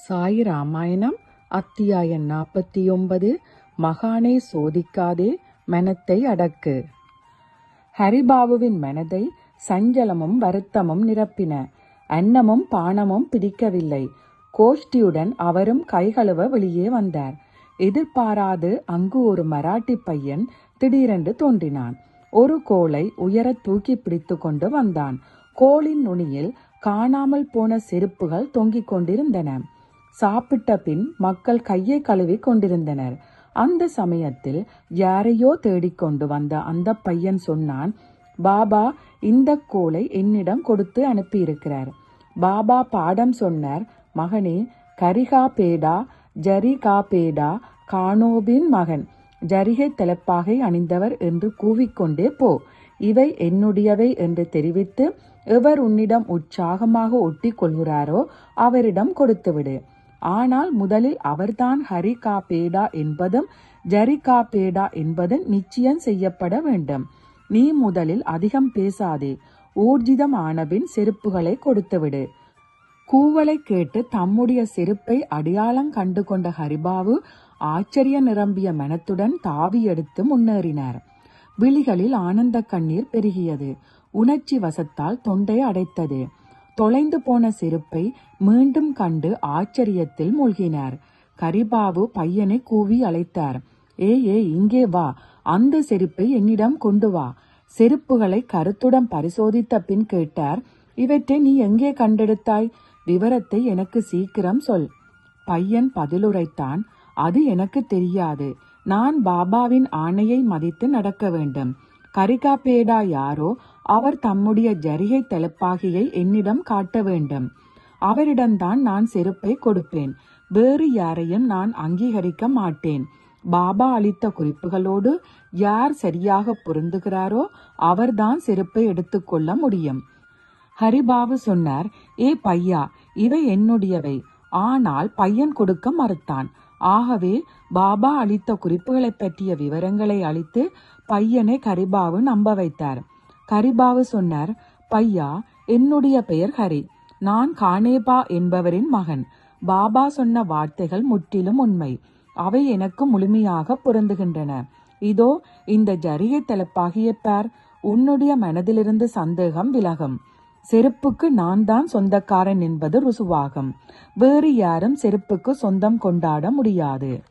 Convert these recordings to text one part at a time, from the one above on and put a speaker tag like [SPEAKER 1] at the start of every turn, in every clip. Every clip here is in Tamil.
[SPEAKER 1] சாய் ராமாயணம் அத்தியாயம் நாற்பத்தி ஒன்பது மகானை சோதிக்காதே மனத்தை அடக்கு. ஹரிபாபுவின் மனதை சஞ்சலமும் வருத்தமும் நிரப்பின. அன்னமும் பானமும் பிடிக்கவில்லை. கோஷ்டியுடன் அவரும் கைகழுவ வெளியே வந்தார். எதிர்பாராது அங்கு ஒரு மராட்டி பையன் திடீரென்று தோன்றினான். ஒரு கோலை உயர தூக்கி பிடித்து கொண்டு வந்தான். கோலின் நுனியில் காணாமல் போன செருப்புகள் தொங்கிக் கொண்டிருந்தன. சாப்பிட்ட பின் மக்கள் கையை கழுவி கொண்டிருந்தனர். அந்த சமயத்தில் யாரையோ தேடிக்கொண்டு வந்த அந்த பையன் சொன்னான் பாபா இந்த கோலை என்னிடம் கொடுத்து அனுப்பியிருக்கிறார். பாபா பாடம் சொன்னார் மகனே கரிகா பேடா ஜரிகா பேடா கானோபின் மகன். ஜரிகை தலைப்பாகை அணிந்தவர் என்று கூவிக்கொண்டே போ. இவை என்னுடையவை என்று தெரிவித்து எவர் உன்னிடம் உற்சாகமாக ஒட்டி கொள்கிறாரோ அவரிடம் கொடுத்துவிடு. ஆனால் முதலில் அவர்தான் ஹரிகா பேடா என்பதும் ஜரிகா பேடா என்பதும் நிச்சயம் செய்யப்பட வேண்டும். நீ முதலில் அதிகம் பேசாதே. ஊர்ஜிதம் ஆனபின் செருப்புகளை கொடுத்துவிடு. கூவலை கேட்டு தம்முடைய செருப்பை அடையாளம் கண்டு கொண்ட ஹரிபாவு ஆச்சரிய நிரம்பிய மனத்துடன் தாவி எடுத்து முன்னேறினார். விழிகளில் ஆனந்த கண்ணீர் பெருகியது. உணர்ச்சி வசத்தால் தொண்டை அடைத்தது. தொலைந்து போன செருப்பை மீண்டும் கண்டு ஆச்சரியத்தில் மூழ்கினார். கரிபாபு பையனை கூவி அழைத்தார். ஏ ஏ இங்கே வா. அந்த செருப்பை என்னிடம் கொண்டு வா. செருப்புகளை கருத்துடன் பரிசோதித்த பின் கேட்டார். இவற்றை நீ எங்கே கண்டெடுத்தாய்? விவரத்தை எனக்கு சீக்கிரம் சொல். பையன் பதிலுரைத்தான். அது எனக்கு தெரியாது. நான் பாபாவின் ஆணையை மதித்து நடக்க வேண்டும். கரிகாப்பேடா யாரோ அவர் தம்முடைய ஜரிகை தலப்பாகியை என்னிடம் காட்ட வேண்டும். அவரிடம்தான் நான் செருப்பை கொடுப்பேன். வேறு யாரையும் நான் அங்கீகரிக்க மாட்டேன். பாபா அளித்த குறிப்புகளோடு யார் சரியாக பொருந்துகிறாரோ அவர்தான் செருப்பை எடுத்துக்கொள்ள முடியும். ஹரிபாபு சொன்னார் ஏ பையா இவை என்னுடையவை. ஆனால் பையன் கொடுக்க மறுத்தான். ஆகவே பாபா அளித்த குறிப்புகளை பற்றிய விவரங்களை அளித்து பையனை கரிபாவு நம்ப வைத்தார். கரிபாவு சொன்னார் பையா என்னுடைய பெயர் ஹரி. நான் கானேபா என்பவரின் மகன். பாபா சொன்ன வார்த்தைகள் முற்றிலும் உண்மை. அவை எனக்கு முழுமையாக பொருந்துகின்றன. இதோ இந்த ஜரிகை தலைப்பாகிய பார் உன்னுடைய மனதிலிருந்து சந்தேகம் விலகும். செருப்புக்கு நான் தான் சொந்தக்காரன் என்பது ருசுவாகும். வேறு யாரும் செருப்புக்கு சொந்தம் கொண்டாட முடியாது.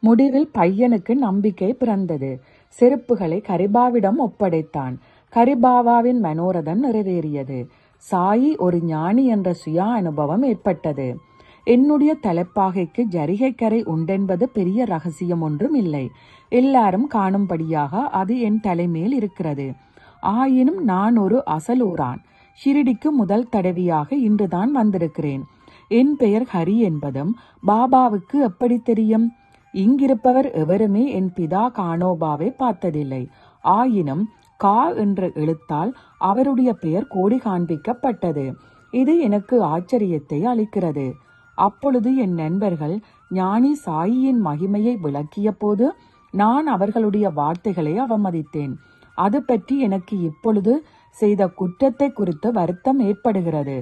[SPEAKER 1] முடிவில் பையனுக்கு நம்பிக்கை பிறந்தது. செருப்புகளை கரிபாவிடம் ஒப்படைத்தான். கரிபாவாவின் மனோரதம் நிறைவேறியது. சாயி ஒரு ஞானி என்ற சுயா அனுபவம் ஏற்பட்டது. என்னுடைய தலைப்பாகைக்கு ஜரிகைக்கரை உண்டென்பது பெரிய ரகசியம் ஒன்றும் இல்லை. எல்லாரும் காணும்படியாக அது என் தலைமேல் இருக்கிறது. ஆயினும் நான் ஒரு அசலூரான். ஷிரிடிக்கு முதல் தடவையாக இன்றுதான் வந்திருக்கிறேன். என் பெயர் ஹரி என்பதும் பாபாவுக்கு எப்படி தெரியும்? இங்கிருப்பவர் எவருமே என் பிதா கானோபாவை பார்த்ததில்லை. ஆயினும் கா என்ற எழுத்தால் அவருடைய பெயர் கோடி காண்பிக்கப்பட்டது. இது எனக்கு ஆச்சரியத்தை அளிக்கிறது. அப்பொழுது என் நண்பர்கள் ஞானி சாயியின் மகிமையை விளக்கிய போது நான் அவர்களுடைய வார்த்தைகளை அவமதித்தேன். அது பற்றி எனக்கு இப்பொழுது செய்த குற்றத்தை குறித்து வருத்தம் ஏற்படுகிறது.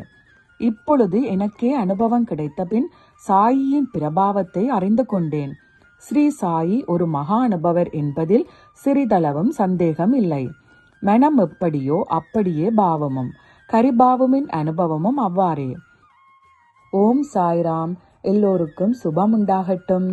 [SPEAKER 1] இப்பொழுது எனக்கே அனுபவம் கிடைத்த பின் சாயியின் பிரபாவத்தை அறிந்து கொண்டேன். ஸ்ரீ சாயி ஒரு மகா அனுபவர் என்பதில் சிறிதளவும் சந்தேகம் இல்லை. மனம் எப்படியோ அப்படியே பாவமும் கரிபாவமின் அனுபவமும் அவ்வாறே. ஓம் சாய்ராம். எல்லோருக்கும் சுபம் உண்டாகட்டும்.